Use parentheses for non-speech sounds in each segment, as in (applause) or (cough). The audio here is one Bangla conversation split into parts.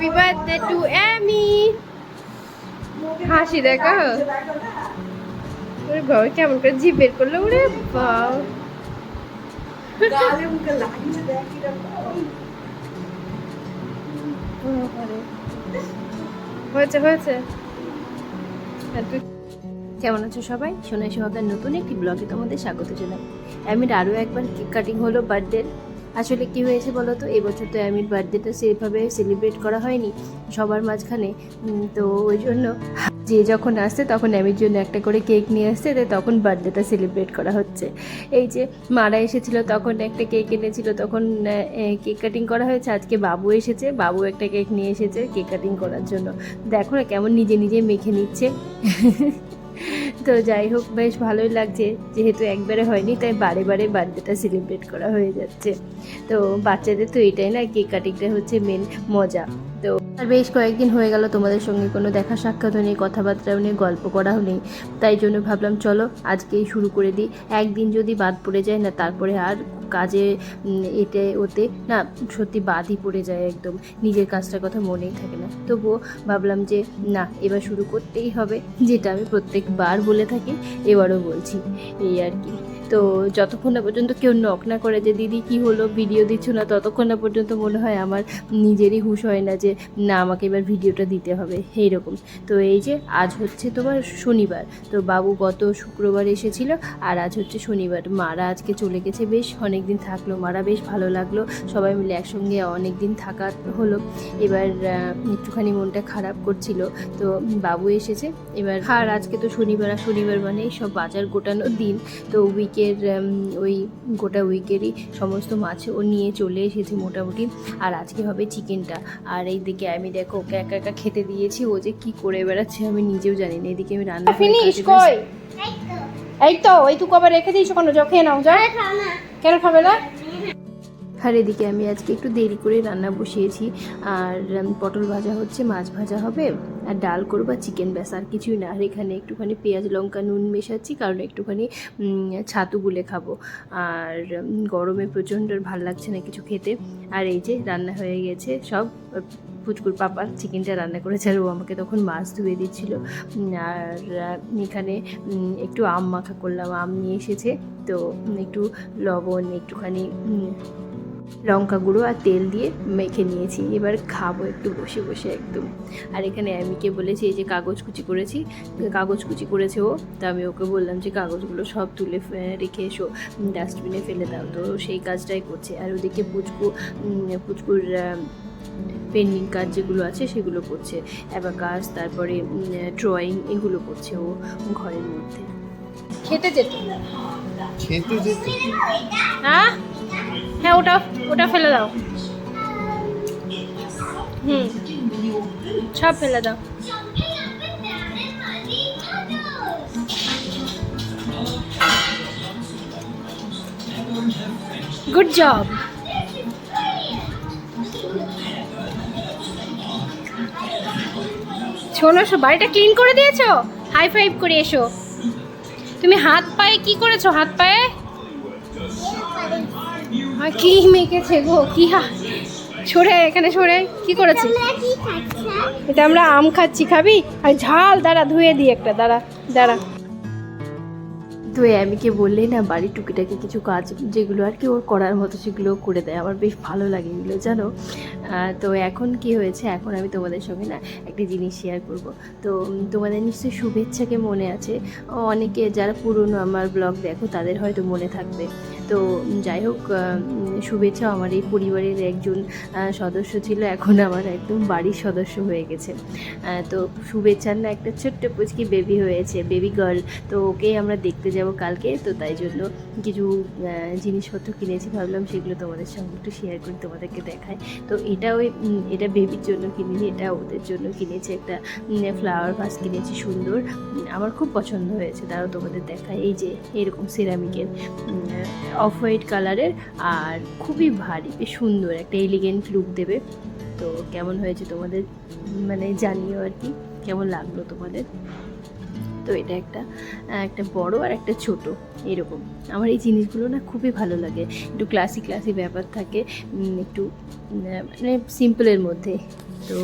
হ্যাপি বার্থডে টু অ্যামি হাসি দেখা। ওরে বাবা কেমন করে জি বের করল? ওরে বাবা। হয়েছে হয়েছে। কেমন আছো সবাই? সোনাই সোহাগার নতুন একটি ব্লগে তোমাদের স্বাগত জানাই। আমি আরও একবার কেক কাটিং হলো বার্থডের আসলে কি হয়েছে বলো তো? এবছর তো অ্যামির বার্থডেটা সেভাবে সেলিব্রেট করা হয়নি, সবার মাঝখানে। তো ওই জন্য যে যখন আসছে তখন অ্যামির জন্য একটা করে কেক নিয়ে আসছে, তো তখন বার্থডেটা সেলিব্রেট করা হচ্ছে। এই যে মারা এসেছিল, তখন একটা কেক এনেছিল, তখন কেক কাটিং করা হয়েছে, আজকে বাবু এসেছে, বাবু একটা কেক নিয়ে এসেছে কেক কাটিং করার জন্য। দেখো না কেমন নিজে নিজে মেখে নিচ্ছে। (laughs) তো যাই হোক, বেশ ভালোই লাগছে। যেহেতু একবারে হয়নি, তাই বারে বারে বার্থডেটা সেলিব্রেট করা হয়ে যাচ্ছে। তো বাচ্চাদের তো এটাই না কেক কাটিংটা হচ্ছে মেন মজা। তো আর বেশ কয়েকদিন হয়ে গেল তোমাদের সঙ্গে কোনো দেখা সাক্ষাৎ নেই, কথাবার্তাও নেই, গল্প করাও নেই। তাই জন্য ভাবলাম, চলো আজকেই শুরু করে দিই। একদিন যদি বাদ পড়ে যায় না, তারপরে আর কাজে এতে ওতে, না, সত্যি বাদই পড়ে যায় একদম। নিজের কাজটার কথা মনেই থাকে না। তবুও ভাবলাম যে, না, এবার শুরু করতেই হবে, যেটা আমি প্রত্যেকবার বলে থাকি, এবারও বলছি, এই আর কি। তো যতক্ষণ না পর্যন্ত কেউ নক না করে যে, দিদি, কি হলো? ভিডিও দিচ্ছ না? ততক্ষণ না পর্যন্ত মনে হয় আমার নিজেরই হুশ হয় না যে, না, আমাকে এবার ভিডিওটা দিতে হবে। এইরকম। তো এই যে, আজ হচ্ছে তোমার শনিবার। তো বাবু গত শুক্রবার এসেছিল আর আজ হচ্ছে শনিবার। মারা আজকে চলে গেছে বেশ অনেক দিন থাকল, মারা বেশ ভালো লাগল। সবাই মিলে একসঙ্গে অনেক দিন থাকা হলো। এবার একটুখানি মনটা খারাপ করছিল। তো বাবু এসেছে। এবার, আর আজকে তো শনিবার, আর শনিবার মানে সব বাজার গোটানোর দিন। তো উইকের ওই গোটা উইকেরই সমস্ত মাছ ও নিয়ে চলে এসেছে মোটামুটি। আর আজকে হবে চিকেনটা। আর এই দিকে আমি দেখো ওকে একা একা খেতে দিয়েছি। ও যে কি করে বেড়াচ্ছে আমি নিজেও জানি না। এদিকে আমি রান্না ফিনিশ কই? এই তো এই তুই কবে রেখে দিয়েছ কোনো? যখন খেয়ে নাও যা কেন খাবে না? আর এদিকে আমি আজকে একটু দেরি করে রান্না বসিয়েছি। আর পটল ভাজা হচ্ছে, মাছ ভাজা হবে, আর ডাল করব চিকেন ব্যাস, আর কিছুই না। আর এখানে একটুখানি পেঁয়াজ, লঙ্কা, নুন মেশাচ্ছি, কারণ একটুখানি ছাতু গুলে খাব। আর গরমে প্রচণ্ড ভালো লাগছে না কিছু খেতে। আর এই যে রান্না হয়ে গেছে, সব ফুচকুর পাপা চিকেনটা রান্না করেছে, আর ও আমাকে তখন মাছ ধুয়ে দিচ্ছিল। আর এখানে একটু আম মাখা করলাম, আম নিয়ে এসেছে। তো একটু লবণ, একটুখানি লঙ্কা গুঁড়ো আর তেল দিয়ে মেখে নিয়েছি। এবার খাব একটু বসে বসে একদম। আর এখানে আমিকে বলেছি এই যে কাগজ কুচি করেছি কাগজ কুচি করেছে ও তো আমি ওকে বললাম যে কাগজগুলো সব তুলে ফে- রেখে এসো ডাস্টবিনে ফেলে দাও। তো সেই কাজটাই করছে। আর ওদিকে পুচকু পুচকুর পেন্ডিং কাজ যেগুলো আছে সেগুলো করছে। অ্যাবাকাস তারপরে ড্রয়িং এগুলো করছে ও ঘরের মধ্যে। খেতে যেত খেতে যেতে। হ্যাঁ? হ্যাঁ ওটা ওটা ফেলে দাও। হুম, সব ফেলে দাও। গুড জব শোনো বাড়িটা ক্লিন করে দিয়েছ? হাই ফাইভ করে এসো। তুমি হাত পায়ে কি করেছ? হাত পায়ে? কি মেখেছে গো কি হা- সরে এখানে সরে কি করেছে এটা আমরা আম খাচ্ছি খাবি? আর ঝাল দাঁড়া ধুয়ে দিই একটা দাঁড়া দাঁড়া। তো আমিকে বললেই না বাড়ির টুকিটাকি কিছু কাজ যেগুলো আর কি ওর করার মতো সেগুলো করে দেয়। আমার বেশ ভালো লাগে এগুলো জানো? আহ, তো এখন কি হয়েছে? এখন আমি তোমাদের সঙ্গে না একটি জিনিস শেয়ার করব। তো তোমাদের নিশ্চয়ই শুভেচ্ছাকে মনে আছে? অনেকে যারা পুরনো আমার ব্লগ দেখো তাদের হয়তো মনে থাকবে। তো যাই হোক শুভেচ্ছা। আমার এই পরিবারের একজন সদস্য ছিল, এখন আমার একদম বাড়ির সদস্য হয়ে গেছে। তো শুভেচ্ছার না একটা ছোট্ট পুচকি বেবি হয়েছে বেবি গার্ল তো ওকেই আমরা দেখতে যাব কালকে। তো তাই জন্য কিছু জিনিসপত্র কিনেছি, ভাবলাম সেগুলো তোমাদের সঙ্গে একটু শেয়ার করি, তোমাদেরকে দেখায় তো এটা ওই এটা বেবির জন্য কিনেছি এটা ওদের জন্য কিনেছি একটা ফ্লাওয়ার ভাস কিনেছি সুন্দর। আমার খুব পছন্দ হয়েছে তারও তোমাদের দেখায় এই যে, এরকম সিরামিকের অফ হোয়াইট কালারের আর খুবই ভারী, বেশ সুন্দর একটা এলিগেন্ট লুক দেবে। তো কেমন হয়েছে তোমাদের? মানে জানিও আর কি, কেমন লাগল তোমাদের? তো এটা একটা একটা বড় আর একটা ছোট, এরকম। আমার এই জিনিসগুলো না খুবই ভালো লাগে। একটু ক্লাসি ক্লাসি ব্যাপার থাকে একটু মানে সিম্পলের মধ্যে। তো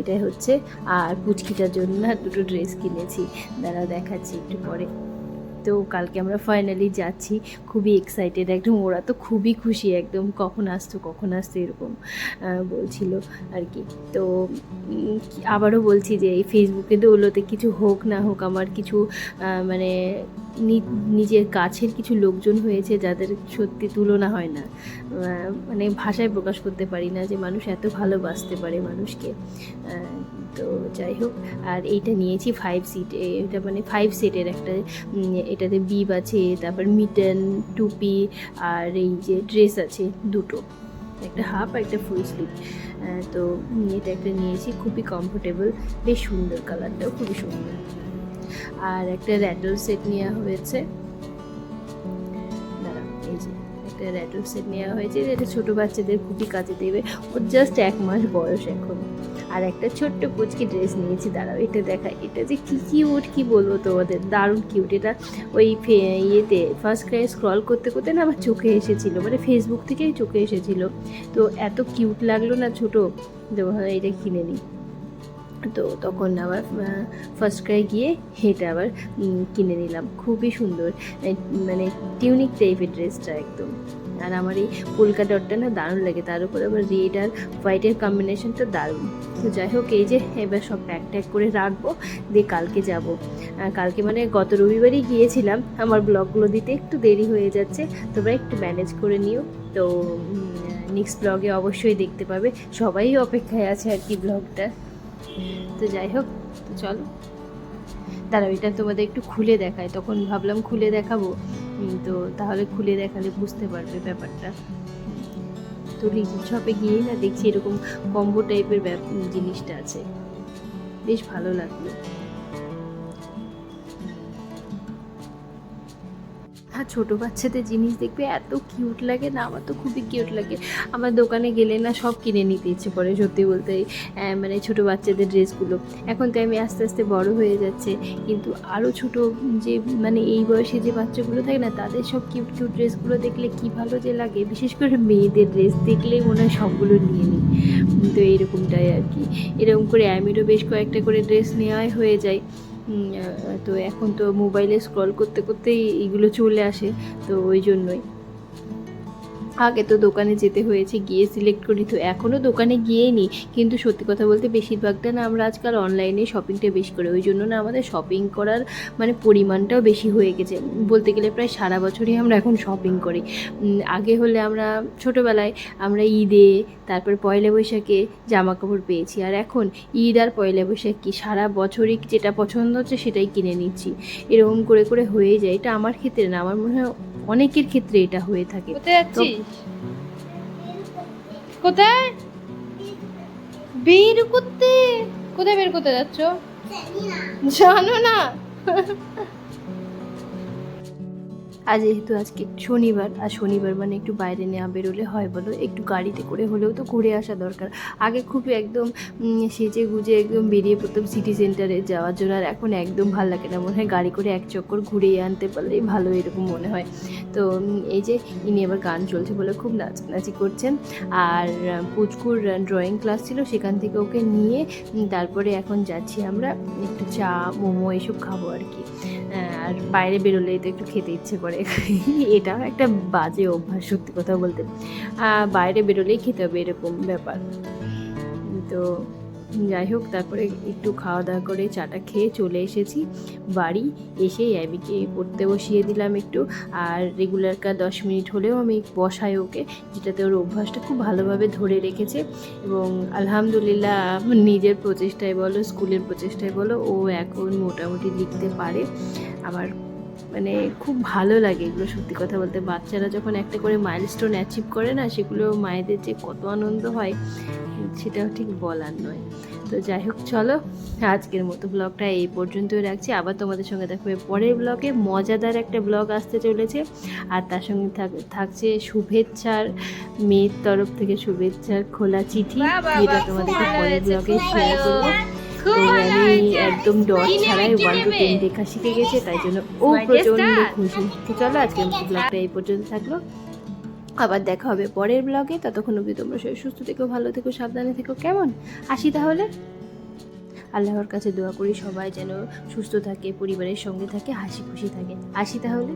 এটাই হচ্ছে, আর পুচকিটার জন্য না দুটো ড্রেস কিনেছি। দাঁড়া দেখাচ্ছি একটু পরে। তো কালকে আমরা ফাইনালি যাচ্ছি। খুবই এক্সাইটেড একদম। ওরা তো খুবই খুশি একদম। কখন আসতো কখন আসতো এরকম বলছিল আর কি। তো আবারও বলছি যে এই ফেসবুকে দৌলতে কিছু হোক না হোক আমার কিছু মানে নিজের কাছের কিছু লোকজন হয়েছে যাদের সত্যি তুলনা হয় না। মানে ভাষায় প্রকাশ করতে পারি না যে মানুষ এত ভালোবাসতে পারে মানুষকে। তো যাই হোক, আর এইটা নিয়েছি ফাইভ সিট এটা মানে ফাইভ সেটের একটা এটাতে বিব আছে, তারপর মিটন টুপি, আর এই যে ড্রেস আছে, দুটো। একটা হাফ একটা ফুল স্লিভ তো এটা একটা নিয়েছি, খুবই কমফোর্টেবল বেশ সুন্দর কালারটাও খুবই সুন্দর। আর একটা র্যাটল সেট নেওয়া হয়েছে। দাঁড়া এই যে, একটা র্যাটল সেট নেওয়া হয়েছে যেটা ছোটো বাচ্চাদের খুবই কাজে দেবে। ওর জাস্ট এক মাস বয়স এখন। আর একটা ছোট্ট পুচকি ড্রেস নিয়েছি, দাঁড়াও এটা দেখা এটা যে কী কিউট কী বলব তোমাদের? দারুণ কিউট এটা ওই ইয়েতে ফার্স্ট ক্রাই স্ক্রল করতে করতে না আমার চোখে এসেছিল মানে ফেসবুক থেকেই চোখে এসেছিল। তো এত কিউট লাগল না ছোটো, তো এটা কিনে নিই। তো তখন আবার ফার্স্ট ক্রাই গিয়ে এটা আবার কিনে নিলাম। খুবই সুন্দর মানে টিউনিক টাইপের ড্রেসটা একদম। আর আমার এই কলকা ডটটা না দারুণ লাগে। তার উপর আবার রেড আর হোয়াইটের কম্বিনেশনটা দারুণ। তো যাই হোক, এই যে এবার সব প্যাক ট্যাক করে রাখব, দিয়ে কালকে যাব। কালকে মানে গত রবিবারই গিয়েছিলাম। আমার ব্লগগুলো দিতে একটু দেরি হয়ে যাচ্ছে। তোমরা একটু ম্যানেজ করে নিও। তো নেক্সট ব্লগে অবশ্যই দেখতে পাবে। সবাই অপেক্ষায় আছে আর কি ব্লগটা তো যাই হোক, চলো। দাঁড়াও ওইটা তোমাদের একটু খুলে দেখায় তখন ভাবলাম খুলে দেখাবো। তো তাহলে খুলে দেখালে বুঝতে পারবে ব্যাপারটা। তো রিজিট শপে গিয়েই না দেখছি এরকম কম্বো টাইপের জিনিসটা আছে। বেশ ভালো লাগল। আর ছোটো বাচ্চাদের জিনিস দেখবে এত কিউট লাগে না? আমার তো খুবই কিউট লাগে। আমার দোকানে গেলে না সব কিনে নিতে ইচ্ছে করে সত্যি বলতে মানে ছোটো বাচ্চাদের ড্রেসগুলো। এখন তো আমি আস্তে আস্তে বড় হয়ে যাচ্ছে। কিন্তু আরও ছোট যে মানে এই বয়সে যে বাচ্চাগুলো থাকে না, তাদের সব কিউট কিউট ড্রেসগুলো দেখলে কি ভালো যে লাগে? বিশেষ করে মেয়েদের ড্রেস দেখলেই মনে হয় সবগুলো নিয়ে নিই। তো এরকমটাই আর কি। এরকম করে আমিরও বেশ কয়েকটা করে ড্রেস নেওয়াই হয়ে যায়। তো এখন তো মোবাইলে স্ক্রল করতে করতেই এগুলো চলে আসে তো ওই জন্যই। আগে তো দোকানে যেতে হয়েছে, গিয়ে সিলেক্ট করি তো। এখনও দোকানে গিয়েই নিই। কিন্তু সত্যি কথা বলতে বেশিরভাগটা না আমরা আজকাল অনলাইনে শপিংটা বেশি করি। ওই জন্য না আমাদের শপিং করার মানে পরিমাণটাও বেশি হয়ে গেছে। বলতে গেলে প্রায় সারা বছরই আমরা এখন শপিং করি। আগে হলে আমরা ছোটোবেলায় আমরা ঈদে, তারপর পয়লা বৈশাখে জামা কাপড় পেয়েছি। আর এখন ঈদ আর পয়লা বৈশাখ কি? সারা বছরই যেটা পছন্দ হচ্ছে সেটাই কিনে নিচ্ছি। এরকম করে করে হয়ে যায়। এটা আমার ক্ষেত্রে না। আমার মনে হয় অনেকের ক্ষেত্রে এটা হয়ে থাকে। কোথায় বের করতে। কোথায় বের করতে যাচ্ছ? জানো না? আজ যেহেতু আজকে শনিবার, আর শনিবার মানে একটু বাইরে নেওয়া বেরোলে হয় বলো, একটু গাড়িতে করে হলেও তো ঘুরে আসা দরকার। আগে খুবই একদম সেজে গুজে একদম বেরিয়ে পড়তাম সিটি সেন্টারে যাওয়ার জন্য আর এখন একদম ভালো লাগে না। মনে হয় গাড়ি করে এক চক্কর ঘুরিয়ে আনতে পারলেই ভালো এরকম মনে হয়। তো এই যে ইনি আবার গান চলছে বলে খুব নাচানাচি করছেন। আর পুচকুর ড্রয়িং ক্লাস ছিল সেখান থেকে ওকে নিয়ে তারপরে এখন যাচ্ছি আমরা একটু চা, মোমো এসব খাব আর কি। আর বাইরে বেরোলেই তো একটু খেতে ইচ্ছে করে। (laughs) এটাও একটা বাজে অভ্যাস, সত্যি কথা বলতে। বাইরে বেরোলেই খেতে হবে এরকম ব্যাপার। তো যাই হোক, তারপরে একটু খাওয়া দাওয়া করে চাটা খেয়ে চলে এসেছি। বাড়ি এসে অ্যাবিকে পড়তে বসিয়ে দিলাম একটু। আর রেগুলার কার দশ মিনিট হলেও আমি বসাই ওকে, যেটাতে ওর অভ্যাসটা খুব ভালোভাবে ধরে রেখেছে। এবং আলহামদুলিল্লাহ, নিজের প্রচেষ্টায় বলো, স্কুলের প্রচেষ্টায় বলো, ও এখন মোটামুটি লিখতে পারে। আমার মানে খুব ভালো লাগে এগুলো সত্যি কথা বলতে। বাচ্চারা যখন একটা করে মাইলস্টোন অ্যাচিভ করে না সেগুলো মায়েদের যে কত আনন্দ হয় সেটাও ঠিক বলার নয়। তো যাই হোক চলো আজকের মতো ব্লগটা এই পর্যন্তই রাখছি। আবার তোমাদের সঙ্গে দেখবে পরের ব্লগে মজাদার একটা ব্লগ আসতে চলেছে। আর তার সঙ্গে থাক- থাকছে শুভেচ্ছার মেয়ের তরফ থেকে শুভেচ্ছার খোলা চিঠি। যেটা তোমাদেরকে পরের ব্লগে শেয়ার করব। হয়েছে। একদম ডট ছাড়াই ওয়ান টু টেন লেখা শিখে গেছে তাই জন্য ও My প্রচণ্ড খুশি। চলো আজকে ব্লগটা এই পর্যন্ত থাকল। আবার দেখা হবে পরের ব্লগে ততক্ষণ অবধি তোমরা সবাই সুস্থ থেকো ভালো থেকো সাবধানে থেকো কেমন? আসি তাহলে। আল্লাহর কাছে দোয়া করি সবাই যেন সুস্থ থাকে পরিবারের সঙ্গে থাকে হাসি খুশি থাকে। আসি তাহলে।